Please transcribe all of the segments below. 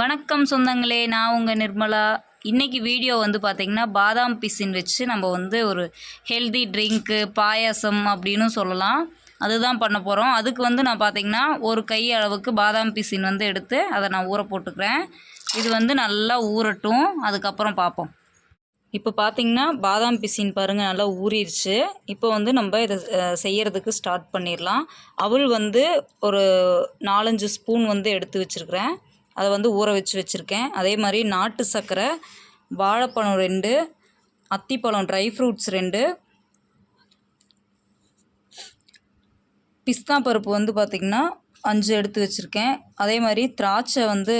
வணக்கம் சொந்தங்களே நான் உங்கள் நிர்மலா. இன்றைக்கி வீடியோ வந்து பார்த்திங்கன்னா பாதாம் பிசின் வச்சு நம்ம வந்து ஒரு ஹெல்தி ட்ரிங்க்கு பாயாசம் அப்படின்னு சொல்லலாம். அதுதான் பண்ண போகிறோம் அதுக்கு வந்து நான் பார்த்திங்கன்னா ஒரு கை அளவுக்கு பாதாம் பிசின் வந்து எடுத்து அதை நான் ஊற போட்டுக்கிறேன். இது வந்து நல்லா ஊறட்டும். அதுக்கப்புறம் பார்ப்போம் இப்போ பார்த்திங்கன்னா பாதாம் பிசின் பாருங்கள் நல்லா ஊறிடுச்சு. இப்போ வந்து நம்ம இதை செய்கிறதுக்கு ஸ்டார்ட் பண்ணிடலாம். அவள் வந்து ஒரு நாலஞ்சு ஸ்பூன் வந்து எடுத்து வச்சுருக்கிறேன். அதை வந்து ஊற வச்சு வச்சுருக்கேன். அதே மாதிரி நாட்டு சர்க்கரை வாழைப்பழம் ரெண்டு அத்திப்பழம் ட்ரை ஃப்ரூட்ஸ் ரெண்டு. பிஸ்தா பருப்பு வந்து பார்த்திங்கன்னா அஞ்சு எடுத்து வச்சுருக்கேன். அதே மாதிரி திராட்சை வந்து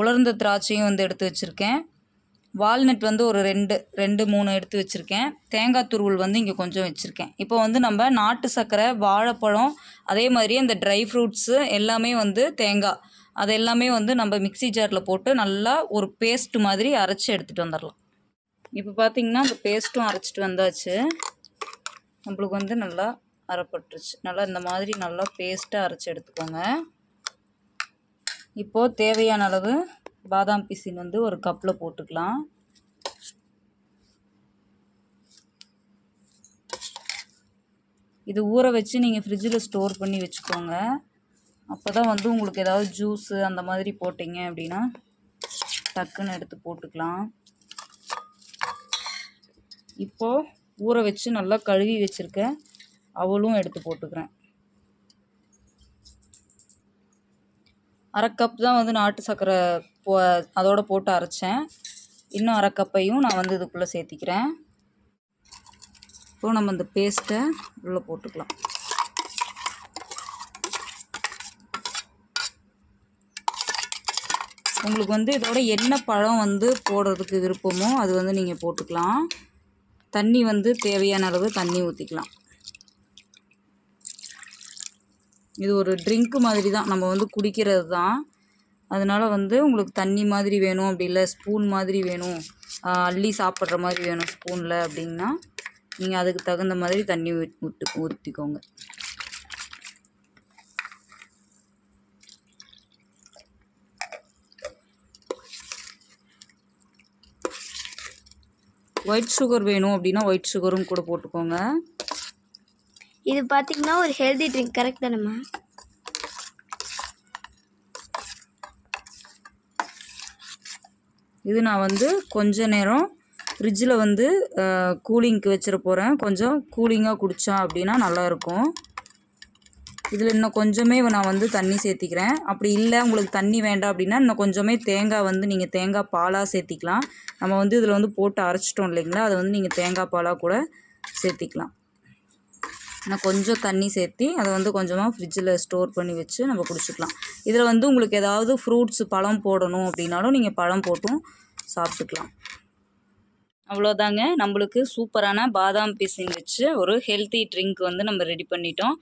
உலர்ந்த திராட்சையும் வந்து எடுத்து வச்சுருக்கேன். வால்நட் வந்து ஒரு ரெண்டு ரெண்டு மூணு எடுத்து வச்சுருக்கேன். தேங்காய் துருவல் வந்து இங்கே கொஞ்சம் வச்சுருக்கேன். இப்போ வந்து நம்ம நாட்டு சர்க்கரை வாழைப்பழம் அதே மாதிரி அந்த ட்ரை ஃப்ரூட்ஸு எல்லாமே வந்து தேங்காய். அது எல்லாமே வந்து நம்ம மிக்ஸி ஜாரில் போட்டு நல்லா ஒரு பேஸ்ட் மாதிரி அரைச்சி எடுத்துகிட்டு வந்துடலாம் இப்போ பார்த்தீங்கன்னா அந்த பேஸ்ட்டும் அரைச்சிட்டு வந்தாச்சு. நம்மளுக்கு வந்து நல்லா அரைப்பட்டுருச்சு. நல்லா இந்த மாதிரி நல்லா பேஸ்ட்டாக அரைச்சி எடுத்துக்கோங்க. இப்போது தேவையான அளவு பாதாம் பிசின் வந்து ஒரு கப்பில் போட்டுக்கலாம். இது ஊற வச்சு நீங்கள் ஃப்ரிட்ஜில் ஸ்டோர் பண்ணி வச்சுக்கோங்க. அப்போ தான் வந்து உங்களுக்கு ஏதாவது ஜூஸு அந்த மாதிரி போட்டிங்க அப்படின்னா டக்குன்னு எடுத்து போட்டுக்கலாம். இப்போது ஊற வச்சு நல்லா கழுவி வச்சுருக்கேன் அவளும் எடுத்து போட்டுக்கிறேன். அரை கப் தான் வந்து நாட்டு சர்க்கரை போ அதோட போட்டு அரைச்சேன். இன்னும் அரை கப்பையும் நான் வந்து இதுக்குள்ளே சேர்த்திக்கிறேன். இப்போ நம்ம இந்த பேஸ்ட்டை உள்ளே போட்டுக்கலாம். உங்களுக்கு வந்து இதோட என்ன பழம் வந்து போடுறதுக்கு விருப்பமோ அது வந்து நீங்கள் போட்டுக்கலாம். தண்ணி வந்து தேவையான அளவு தண்ணி ஊற்றிக்கலாம் இது ஒரு ட்ரிங்க்கு மாதிரி தான். நம்ம வந்து குடிக்கிறது தான். அதனால் வந்து உங்களுக்கு தண்ணி மாதிரி வேணும் அப்படி இல்லை ஸ்பூன் மாதிரி வேணும். அள்ளி சாப்பிட்ற மாதிரி வேணும் ஸ்பூனில் அப்படின்னா நீங்கள் அதுக்கு தகுந்த மாதிரி தண்ணி ஊத்- ஊற்றிக்கோங்க ஒயிட் சுகர் வேணும் அப்படின்னா ஒயிட் சுகரும் கூட போட்டுக்கோங்க. இது பார்த்தீங்கன்னா ஒரு ஹெல்தி ட்ரிங்க் கரெக்ட் தானேம்மா? இது நான் வந்து கொஞ்ச நேரம் ஃப்ரிட்ஜில் வந்து கூலிங்க்கு வச்சிட போகிறேன் கொஞ்சம் கூலிங்காக குடித்தா அப்படின்னா நல்லாயிருக்கும் இதில் இன்னும் கொஞ்சமே நான் வந்து தண்ணி சேர்த்திக்கிறேன். அப்படி இல்லை உங்களுக்கு தண்ணி வேண்டாம் அப்படின்னா இன்னும் கொஞ்சமே தேங்காய் வந்து நீங்கள் தேங்காய் பாலாக சேர்த்திக்கலாம். நம்ம வந்து இதில் வந்து போட்டு அரைச்சிட்டோம் இல்லைங்களா? அதை வந்து நீங்கள் தேங்காய் பாலாக கூட சேர்த்திக்கலாம். நான் கொஞ்சம் தண்ணி சேர்த்தி அதை வந்து கொஞ்சமாக ஃப்ரிட்ஜில் ஸ்டோர் பண்ணி வச்சு நம்ம குடிச்சிக்கலாம். இதில் வந்து உங்களுக்கு ஏதாவது ஃப்ரூட்ஸ் பழம் போடணும் அப்படின்னாலும் நீங்கள் பழம் போட்டும் சாப்பிட்டுக்கலாம். அவ்வளோதாங்க. நம்மளுக்கு சூப்பரான பாதாம் பிசின் வச்சு ஒரு ஹெல்த்தி ட்ரிங்க் வந்து நம்ம ரெடி பண்ணிட்டோம்.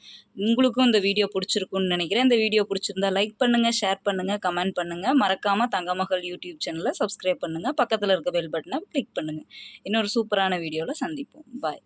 உங்களுக்கும் இந்த வீடியோ பிடிச்சிருக்குன்னு நினைக்கிறேன். இந்த வீடியோ பிடிச்சிருந்தா லைக் பண்ணுங்கள் ஷேர் பண்ணுங்கள் கமெண்ட் பண்ணுங்கள் மறக்காமல் தங்கமகள் யூடியூப் சேனலை சப்ஸ்கிரைப் பண்ணுங்கள் பக்கத்தில் இருக்க பெல் பட்டனை கிளிக் பண்ணுங்கள் இன்னொரு சூப்பரான வீடியோவில் சந்திப்போம். பாய்